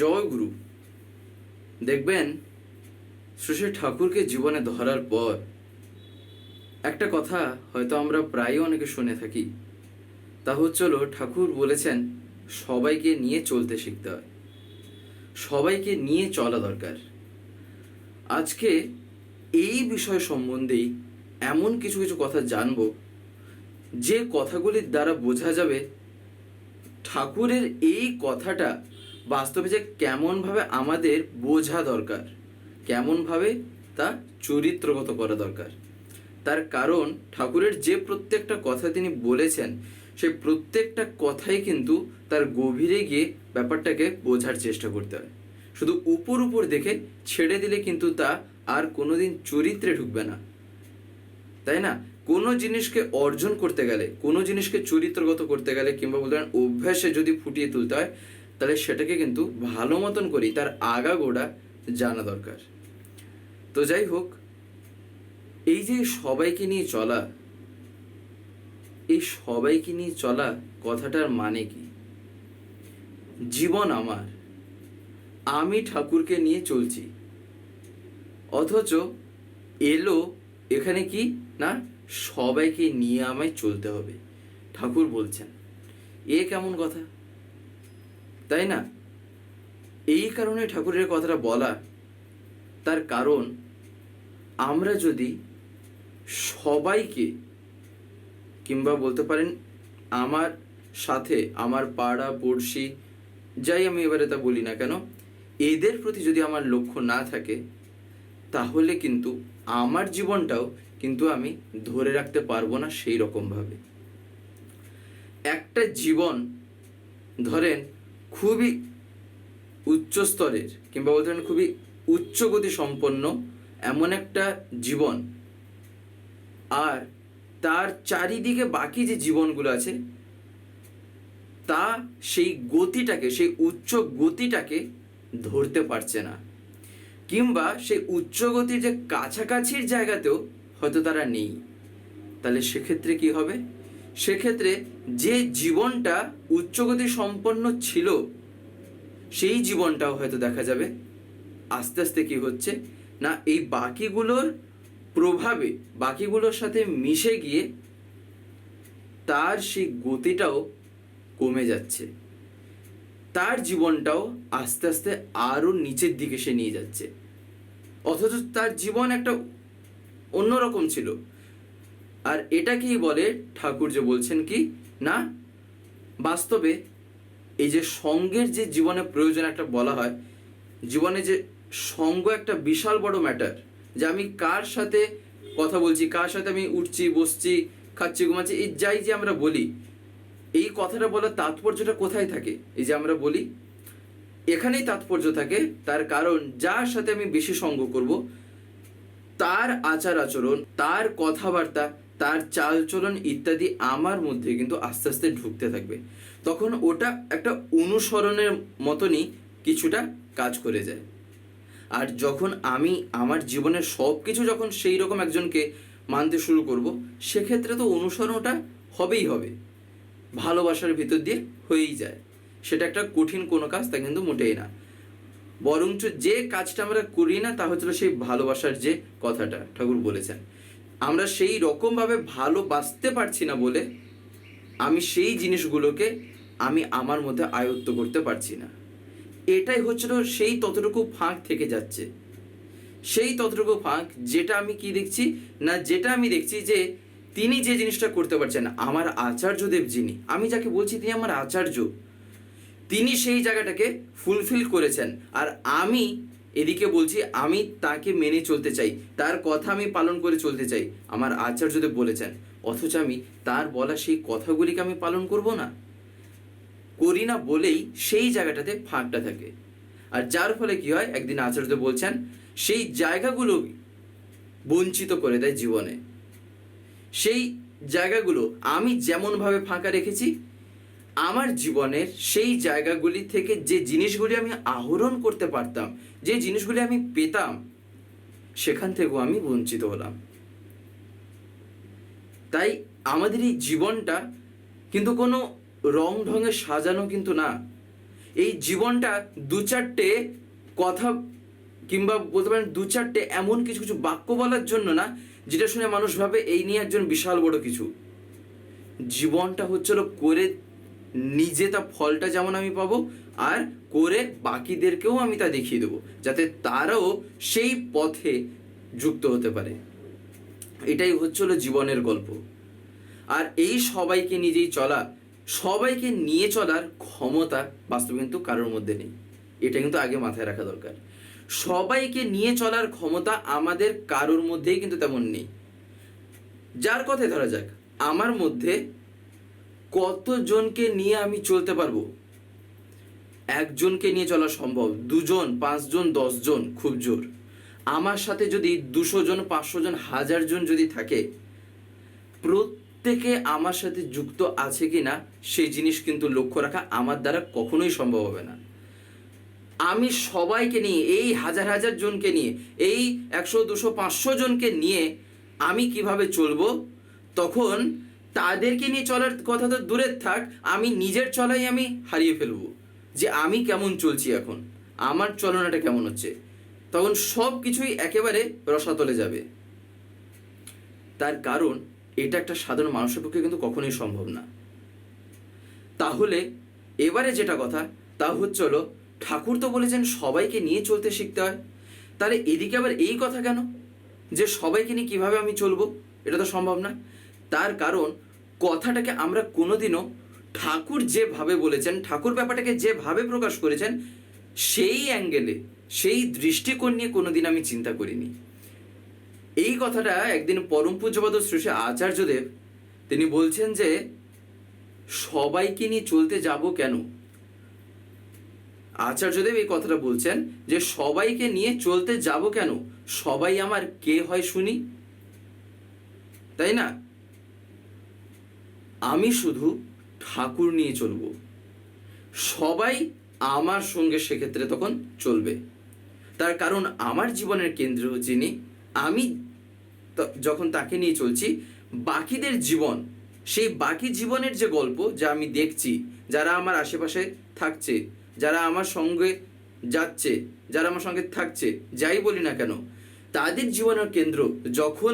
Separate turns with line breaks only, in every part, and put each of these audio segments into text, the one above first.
জয় গুরু। দেখবেন শ্রী ঠাকুরকে জীবনে ধরার পর একটা কথা হয়তো আমরা প্রায়ই অনেকে শুনে থাকি। তা হচ্ছিল ঠাকুর বলেছেন, সবাইকে নিয়ে চলতে শিখতে হয়। সবাইকে নিয়ে চলা দরকার। আজকে এই বিষয় সম্বন্ধেই এমন কিছু কিছু কথা জানব, যে কথাগুলির দ্বারা বোঝা যাবে ঠাকুরের এই কথাটা বাস্তবে যে কেমনভাবে আমাদের বোঝা দরকার, কেমনভাবে তা চরিত্রগত করা দরকার। তার কারণ, ঠাকুরের যে প্রত্যেকটা কথা তিনি বলেছেন, সেই প্রত্যেকটা কথাই কিন্তু তার গভীরে গিয়ে ব্যাপারটাকে বোঝার চেষ্টা করতে হয়। শুধু উপর উপর দেখে ছেড়ে দিলে কিন্তু তা আর কোনোদিন চরিত্রে ঢুকবে না। তাই না? কোনো জিনিসকে অর্জন করতে গেলে, কোনো জিনিসকে চরিত্রগত করতে গেলে কিংবা বলতে অভ্যাসে যদি ফুটিয়ে তুলতে হয় তাহলে সেটাকে কিন্তু ভালো মতন করেই তার আগা গোড়া জানা দরকার। তো যাই হোক, এই যে সবাইকে নিয়ে চলা, এই সবাইকে নিয়ে চলা কথাটার মানে কি? জীবন আমার, আমি ঠাকুরকে নিয়ে চলছি। অথচ এলো এখানে কি? না, সবাইকে নিয়ে আমায় চলতে হবে, ঠাকুর বলছেন। এ কেমন কথা? তাই না? এই কারণে ঠাকুরের কথাটা বলা তার কারণ, আমরা যদি সবাইকে কিংবা বলতে পারেন আমার সাথে, আমার পাড়া, পড়শি, যাই আমি এবারে তা বলি না কেন, এদের প্রতি যদি আমার লক্ষ্য না থাকে, তাহলে কিন্তু আমার জীবনটাও কিন্তু আমি ধরে রাখতে পারব না সেই রকমভাবে। একটা জীবন, ধরেন খুবই উচ্চ স্তরের কিংবা বলতে পারেন খুবই উচ্চগতি সম্পন্ন এমন একটা জীবন। আর তার চারিদিকে বাকি যে জীবনগুলো আছে, তা সেই গতিটাকে, সেই উচ্চ গতিটাকে ধরতে পারছে না। কিংবা সেই উচ্চগতির যে কাছাকাছির জায়গাতেও হয়তো তারা নেই। তাহলে সেক্ষেত্রে কি হবে? সেক্ষেত্রে যে জীবনটা উচ্চগতি সম্পন্ন ছিল, সেই জীবনটাও হয়তো দেখা যাবে। আস্তে আস্তে কি হচ্ছে? না, এই বাকিগুলোর প্রভাবে, বাকিগুলোর সাথে মিশে গিয়ে তার সেই গতিটাও কমে যাচ্ছে। তার জীবনটাও আস্তে আস্তে আরও নিচের দিকে সে নিয়ে যাচ্ছে। অথচ তার জীবন একটা অন্যরকম ছিল। আর এটাকেই বলে? ঠাকুর যে বলছেন কি? না? বাস্তবে এই যে সঙ্গের যে জীবনে প্রয়োজন একটা বলা হয়, জীবনে যে সঙ্গ একটা বিশাল বড় ম্যাটার যে আমি কার সাথে কথা বলছি, কার সাথে আমি উঠছি, বসছি, খাচ্ছি, ঘুমাচ্ছি, এই যাই যে আমরা বলি, এই কথাটা বলার তাৎপর্যটা কোথায় থাকে? এই যে আমরা বলি, এখানেই তাৎপর্য থাকে, তার কারণ যার সাথে আমি বেশি সঙ্গ করব, তার আচার আচরণ, তার কথাবার্তা তার চালচলন ইত্যাদি আমার মধ্যে কিন্তু আস্তে আস্তে ঢুকতে থাকবে। তখন ওটা একটা অনুসরণের মতনই কিছুটা কাজ করে যায়। আর যখন আমি আমার জীবনের সব কিছু যখন সেই রকম একজনকে মানতে শুরু করব, সেক্ষেত্রে তো অনুসরণটা হবেই হবে। ভালোবাসার ভিতর দিয়ে হয়েই যায়। সেটা একটা কঠিন কোনো কাজ, তা কিন্তু মোটেই না। বরঞ্চ যে কাজটা আমরা করি না, তা হচ্ছিল সেই ভালোবাসার যে কথাটা ঠাকুর বলেছেন। আমরা সেই রকমভাবে ভালোবাসতে পারছি না বলে আমি সেই জিনিসগুলোকে আমি আমার মধ্যে আয়ত্ত করতে পারছি না। এটাই হচ্ছিল সেই ততটুকু ফাঁক থেকে যাচ্ছে। সেই ততটুকু ফাঁক যেটা আমি কি দেখছি না যেটা আমি দেখছি যে তিনি যে জিনিসটা করতে পারছেন, আমার আচার্যদেব যিনি, আমি যাকে বলছি তিনি আমার আচার্য, তিনি সেই জায়গাটাকে ফুলফিল করেছেন। আর আমি এদিকে বলছি, আমি তাকে মেনে চলতে চাই। তার কথা আমি পালন করে চলতে চাই। আমার আচার্যদেব বলেছেন, অথচ আমি তার বলা সেই কথাগুলিকে আমি পালন করব না। করি না বলেই সেই জায়গাটাতে ফাঁকটা থাকে। আর যার ফলে কি হয়, একদিন আচার্যদেব বলছেন, সেই জায়গাগুলো বঞ্চিত করে দেয় জীবনে। সেই জায়গাগুলো আমি যেমনভাবে ফাঁকা রেখেছি আমার জীবনের সেই জায়গাগুলি থেকে যে জিনিসগুলি আমি আহরণ করতে পারতাম, যে জিনিসগুলি আমি পেতাম, সেখান থেকেও আমি বঞ্চিত হলাম। তাই আমাদের এই জীবনটা কিন্তু কোনো রং ঢঙে সাজানো কিন্তু না। এই জীবনটা দু চারটে কথা কিংবা বলতে পারেন দু চারটে এমন কিছু কিছু বাক্য বলার জন্য না, যেটা শুনে মানুষ ভাবে এই নিয়ে একজন বিশাল বড় কিছু। জীবনটা হচ্ছিল করে নিজে তা ফলটা যেমন আমি পাবো আর করে বাকিদেরকেও আমি তা দেখিয়ে দেবো, যাতে তারাও সেই পথে যুক্ত হতে পারে। এটাই হচ্ছিল জীবনের গল্প। আর এই সবাইকে নিজেই চলা, সবাইকে নিয়ে চলার ক্ষমতা বাস্তবে কিন্তু কারোর মধ্যে নেই। এটা কিন্তু আগে মাথায় রাখা দরকার। সবাইকে নিয়ে চলার ক্ষমতা আমাদের কারোর মধ্যেই কিন্তু তেমন নেই। যার কথায় ধরা যাক, আমার মধ্যে কতজনকে নিয়ে আমি চলতে পারব? একজনকে নিয়ে চলা সম্ভব। দুজন, পাঁচজন, দশজন, খুব জোর। আমার সাথে যদি দুশো জন পাঁচশো জন হাজার জন যদি থাকে, প্রত্যেকে আমার সাথে যুক্ত আছে কি না সেই জিনিস কিন্তু লক্ষ্য রাখা আমার দ্বারা কখনোই সম্ভব হবে না। আমি সবাইকে নিয়ে, এই হাজার হাজার জনকে নিয়ে, এই একশো, দুশো, পাঁচশো জনকে নিয়ে আমি কীভাবে চলবো? তখন তাদেরকে নিয়ে চলার কথা তো দূরের থাক, আমি নিজের চলাই আমি হারিয়ে ফেলব। যে আমি কেমন চলছি এখন, আমার চলনাটা কেমন হচ্ছে, তখন সব কিছুই একেবারে রসাতলে যাবে। তার কারণ, এটা একটা সাধারণ মানুষের পক্ষে কিন্তু কখনোই সম্ভব না। তাহলে, এবারে যেটা কথা, তা হচ্ছিল ঠাকুর তো বলেছেন সবাইকে নিয়ে চলতে শিখতে হয়। তাহলে এদিকে আবার এই কথা কেন? যে সবাইকে নিয়ে কীভাবে আমি চলবো? এটা তো সম্ভব না। তার কারণ কথাটাকে আমরা কোনোদিনও ঠাকুর যেভাবে বলেছেন, ঠাকুর ব্যাপারটাকে যেভাবে প্রকাশ করেছেন, সেই অ্যাঙ্গেলে সেই দৃষ্টিকোণ নিয়ে কোনোদিন আমি চিন্তা করিনি। এই কথাটা একদিন পরম পূজ্যপদ শ্রী শ্রী আচার্যদেব, তিনি বলছেন যে, সবাইকে নিয়ে চলতে যাব কেন? আচার্যদেব এই কথাটা বলছেন যে, সবাইকে নিয়ে চলতে যাব কেন? সবাই আমার কে হয় শুনি? তাই না? আমি শুধু ঠাকুর নিয়ে চলব। সবাই আমার সঙ্গে সেক্ষেত্রে তখন চলবে। তার কারণ আমার জীবনের কেন্দ্র যিনি, আমি যখন তাকে নিয়ে চলছি, বাকিদের জীবন, সেই বাকি জীবনের যে গল্প যা আমি দেখছি, যারা আমার আশেপাশে থাকছে, যারা আমার সঙ্গে যাচ্ছে, যারা আমার সঙ্গে থাকছে, যাই বলি না কেন, তাদের জীবনের কেন্দ্র যখন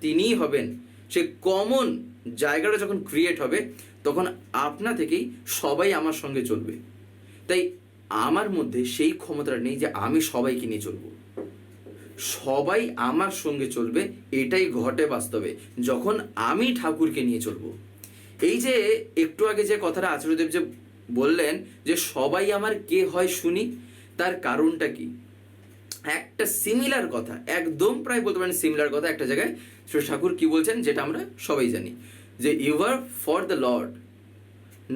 তিনিই হবেন, সে কমন জায়গাটা যখন ক্রিয়েট হবে, তখন আপনা থেকেই সবাই আমার সঙ্গে চলবে। তাই আমার মধ্যে সেই ক্ষমতাটা নেই যে আমি সবাইকে নিয়ে চলবো। সবাই আমার সঙ্গে চলবে, এটাই ঘটে বাস্তবে। যখন আমি ঠাকুরকে নিয়ে চলবো। এই যে একটু আগে যে কথাটা আচার্যদেব যে বললেন যে সবাই আমার কে হয় শুনি, তার কারণটা কি? একটা সিমিলার কথা, একদম প্রায় বলতে পারেন সিমিলার কথা একটা জায়গায় শ্রী ঠাকুর কি বলছেন যেটা আমরা সবাই জানি, যে you are for the Lord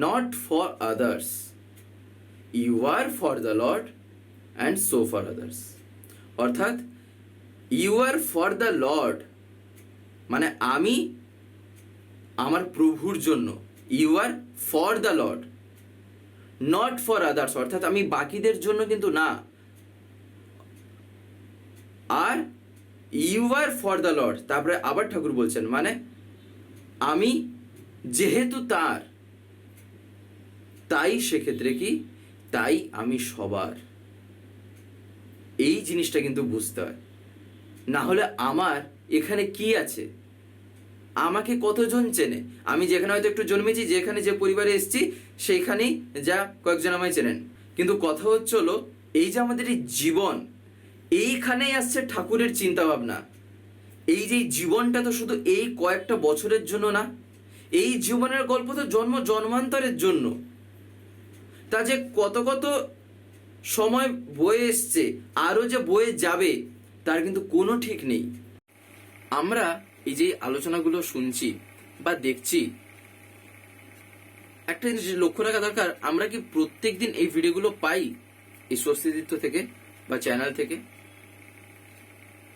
not for others you are for the Lord and so for others অর্থাৎ you are for the Lord মানে আমি আমার প্রভুর জন্য you are for the Lord not for others অর্থাৎ আমি বাকিদের জন্য কিন্তু না আর you are for the Lord তারপরে আবার ঠাকুর বলছেন মানে আমি যেহেতু তার, তাই সেক্ষেত্রে কি? তাই আমি সবার। এই জিনিসটা কিন্তু বুঝতে হয়। না হলে আমার এখানে কি আছে? আমাকে কতজন চেনে? আমি যেখানে হয়তো একটু জন্মেছি, যেখানে যে পরিবারে এসেছি, সেইখানেই যা কয়েকজন আমায় চেনেন। কিন্তু কথা হচ্ছে হলো, এই যে আমাদের এই জীবন এইখানেই আসছে ঠাকুরের চিন্তা ভাবনা এই যে জীবনটা তো শুধু এই কয়েকটা বছরের জন্য না, এই জীবনের গল্প তো জন্ম জন্মান্তরের জন্য। তা যে কত কত সময় বয়ে এসছে, আরও যে বয়ে যাবে, তার কিন্তু কোনো ঠিক নেই। আমরা এই যে আলোচনাগুলো শুনছি বা দেখছি, একটা জিনিস লক্ষ্য রাখা দরকার, আমরা কি প্রত্যেকদিন এই ভিডিওগুলো পাই এই স্বস্তিদিত্য থেকে বা চ্যানেল থেকে?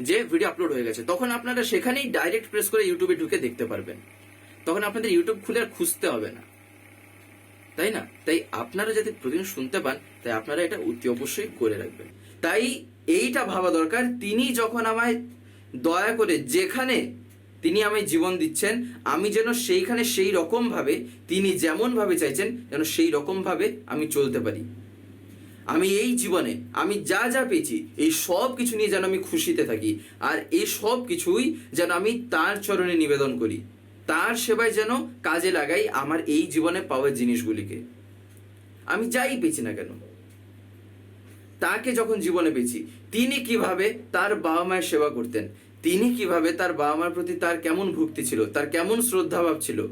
যে ভিডিও আপলোড হয়ে গেছে, তখন আপনারা সেখানেই ডাইরেক্ট প্রেস করে ইউটিউবে ঢুকে দেখতে পারবেন। তখন আপনাদের ইউটিউব খুলে আর খুঁজতে হবে না। তাই না? তাই আপনারা যাতে প্রতিদিন শুনতে পান, তাই আপনারা এটা অতি অবশ্যই করে রাখবেন। তাই এইটা ভাবা দরকার, তিনি যখন আমায় দয়া করে যেখানে তিনি আমায় জীবন দিচ্ছেন, আমি যেন সেইখানে সেই রকম ভাবে তিনি যেমন ভাবে চাইছেন, যেন সেই রকম ভাবে আমি চলতে পারি। আমি এই জীবনে, আমি যা যা পেয়েছি, এই সব কিছু নিয়ে যেন আমি খুশিতে থাকি। আর এই সব কিছুই যেন আমি তার চরণে নিবেদন করি। তার সেবায় যেন কাজে লাগাই আমার এই জীবনে পাওয়া জিনিসগুলিকে। আমি যাই পেয়েছি না কেন? তাকে যখন জীবনে পেয়েছি, তিনি কীভাবে তার বাবা মায়ের সেবা করতেন? তিনি কীভাবে তার বাবা মার প্রতি তার কেমন ভক্তি ছিল? তার কেমন শ্রদ্ধাভাব ছিল?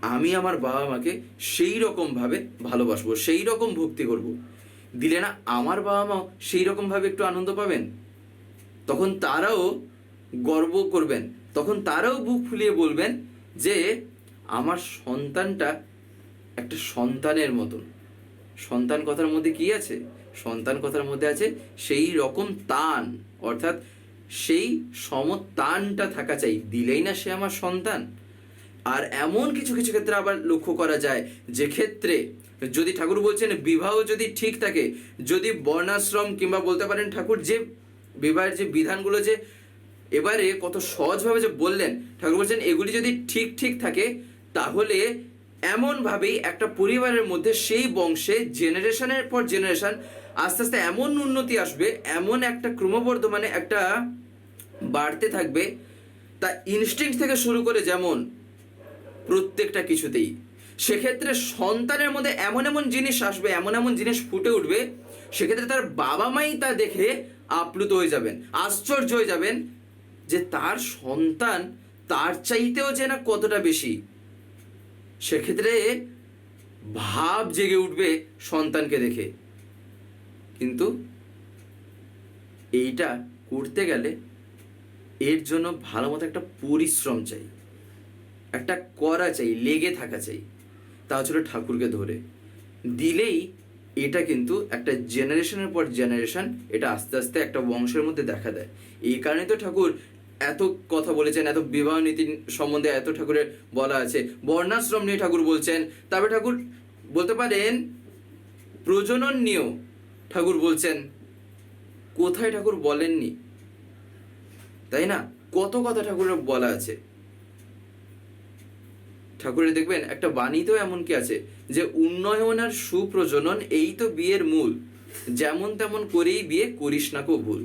আমি আমার বাবা মাকে সেই রকম ভাবে ভালোবাসবো, সেই রকম ভক্তি করব। দিলে না আমার বাবা মাও সেই রকম ভাবে একটু আনন্দ পাবেন? তখন তারাও গর্ব করবেন। তখন তারাও বুক ফুলিয়ে বলবেন যে, আমার সন্তানটা একটা সন্তানের মতন। সন্তান কথার মধ্যে কি আছে? সন্তান কথার মধ্যে আছে সেই রকম তান, অর্থাৎ সেই সমতানটা থাকা চাই। দিলেই না সে আমার সন্তান। আর এমন কিছু কিছু ক্ষেত্রে আবার লক্ষ্য করা যায় যে ক্ষেত্রে যদি ঠাকুর বলছেন বিবাহ যদি ঠিক থাকে, যদি বর্ণাশ্রম কিংবা বলতে পারেন ঠাকুর যে বিবাহের যে বিধানগুলো যে এবারে কত সহজভাবে যে বললেন, ঠাকুর বলছেন এগুলি যদি ঠিক ঠিক থাকে, তাহলে এমন ভাবেই একটা পরিবারের মধ্যে সেই বংশে জেনারেশনের পর জেনারেশন আস্তে আস্তে এমন উন্নতি আসবে, এমন একটা ক্রমবর্ধমানে একটা বাড়তে থাকবে, তা ইনস্টিংক্ট থেকে শুরু করে যেমন প্রত্যেকটা কিছুতেই সেক্ষেত্রে সন্তানের মধ্যে এমন এমন জিনিস আসবে, এমন এমন জিনিস ফুটে উঠবে, সেক্ষেত্রে তার বাবা মাই তা দেখে আপ্লুত হয়ে যাবেন, আশ্চর্য হয়ে যাবেন যে তার সন্তান তার চাইতেও যে না কতটা বেশি। সেক্ষেত্রে ভাব জেগে উঠবে সন্তানকে দেখে। কিন্তু এইটা করতে গেলে এর জন্য ভালো মতো একটা পরিশ্রম চাই, একটা করা চাই, লেগে থাকা চাই। তা ছিল ঠাকুরকে ধরে। দিলেই এটা কিন্তু একটা জেনারেশনের পর জেনারেশন এটা আস্তে আস্তে একটা বংশের মধ্যে দেখা দেয়। এই কারণে তো ঠাকুর এত কথা বলেছেন, এত বিবাহ নীতি সম্বন্ধে এত ঠাকুরের বলা আছে। বর্ণাশ্রম নিয়ে ঠাকুর বলছেন তারপরে ঠাকুর বলতে পারেন প্রজনন নিয়েও ঠাকুর বলছেন, কোথায় ঠাকুর বলেননি? তাই না? কত কথা ঠাকুরের বলা আছে। ঠাকুরের দেখবেন, একটা বাণীতেও এমন কি আছে যে উন্নয়ন আর সুপ্রজনন এই তো বিয়ের মূল। যেমন তেমন করেই বিয়ে করিস না কো ভুল।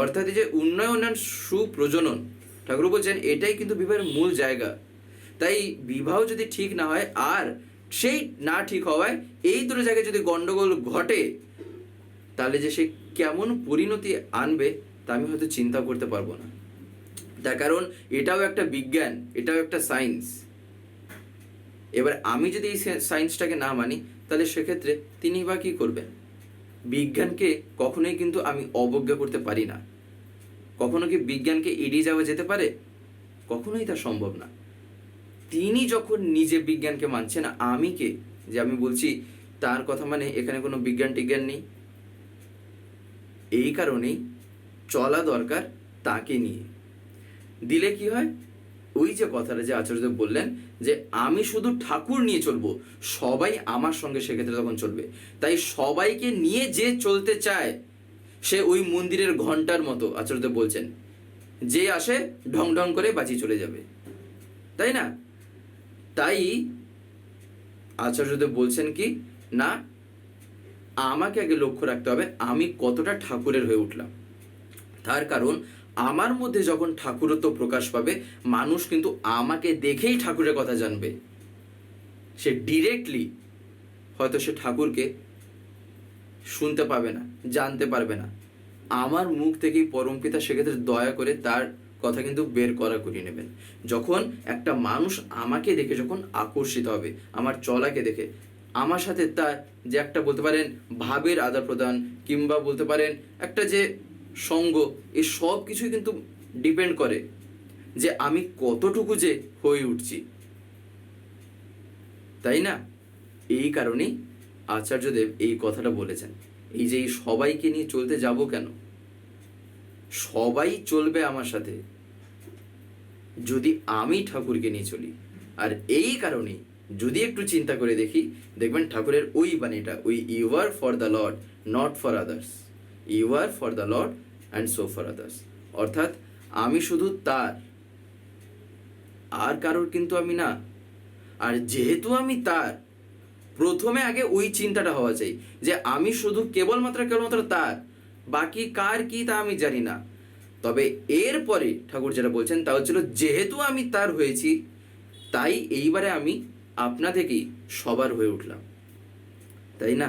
অর্থাৎ যে উন্নয়ন আর সুপ্রজনন, ঠাকুর বলছেন, এটাই কিন্তু বিবাহের মূল জায়গা। তাই বিবাহ যদি ঠিক না হয়, আর সেই না ঠিক হওয়ায় এই দুটো জায়গায় যদি গন্ডগোল ঘটে, তাহলে যে সে কেমন পরিণতি আনবে, তা আমি হয়তো চিন্তা করতে পারব না। তার কারণ এটাও একটা বিজ্ঞান, এটাও একটা সায়েন্স। এবার আমি যদি এই সায়েন্সটাকে না মানি, তাহলে সেক্ষেত্রে তিনি বা কি করবেন? বিজ্ঞানকে কখনোই কিন্তু আমি অবজ্ঞা করতে পারি না। কখনো কি বিজ্ঞানকে এড়িয়ে যাওয়া যেতে পারে? কখনোই তা সম্ভব না। তিনি যখন নিজে বিজ্ঞানকে মানছেন, আমি কে? যে আমি বলছি, তার কথা মানে এখানে কোনো বিজ্ঞান টিজ্ঞান নেই। এই কারণেই চলা দরকার তাকে নিয়ে। দিলে কি হয়? ওই যে কথাটা যে আচার্যদেব বললেন যে আমি শুধু ঠাকুর নিয়ে চলবো, সবাই আমার সঙ্গে সেক্ষেত্রে তখন চলবে। তাই সবাইকে নিয়ে যে চলতে চায়, সে ওই মন্দিরের ঘণ্টার মতো আচার্যদেব বলছেন। যে আসে ঢং ঢং করে বাঁচিয়ে চলে যাবে। তাই না? তাই আচার্যদেব বলছেন কি, না, আমাকে আগে লক্ষ্য রাখতে হবে আমি কতটা ঠাকুরের হয়ে উঠলাম। তার কারণ আমার মধ্যে যখন ঠাকুরত্ব প্রকাশ পাবে, মানুষ কিন্তু আমাকে দেখেই ঠাকুরের কথা জানবে। সে ডিরেক্টলি হয়তো সে ঠাকুরকে শুনতে পাবে না, জানতে পারবে না। আমার মুখ থেকেই পরম পিতা সেক্ষেত্রে দয়া করে তার কথা কিন্তু বের করা করিয়ে নেবেন। যখন একটা মানুষ আমাকে দেখে যখন আকর্ষিত হবে, আমার চলাকে দেখে, আমার সাথে তার যে একটা বলতে পারেন ভাবের আদান প্রদান কিংবা বলতে পারেন একটা যে সঙ্গ এই সব কিছুই কিন্তু ডিপেন্ড করে যে আমি কতটুকু যে হয়ে উঠছি। তাই না? এই কারণেই আচার্যদেব এই কথাটা বলেছেন। এই যে এই সবাইকে নিয়ে চলতে যাব কেন? সবাই চলবে আমার সাথে। যদি আমি ঠাকুরকে নিয়ে চলি, আর এই কারণে যদি একটু চিন্তা করে দেখি, দেখবেন ঠাকুরের ওই বাণীটা ওই you are for the Lord not for others you are for the Lord and so for others অর্থাৎ, আমি শুধু তার। আর কারোর কিন্তু আমি না। আর যেহেতু আমি তার, প্রথমে আগে ওই চিন্তাটা হওয়া চাই, যে আমি শুধু কেবলমাত্র কেবলমাত্র তার, বাকি কার কি তা আমি জানি না। তবে এরপরে ঠাকুর যেটা বলছেন, তা হচ্ছিল যেহেতু আমি তার হয়েছি, তাই এইবারে আমি আপনা থেকেই সবার হয়ে উঠলাম। তাই না?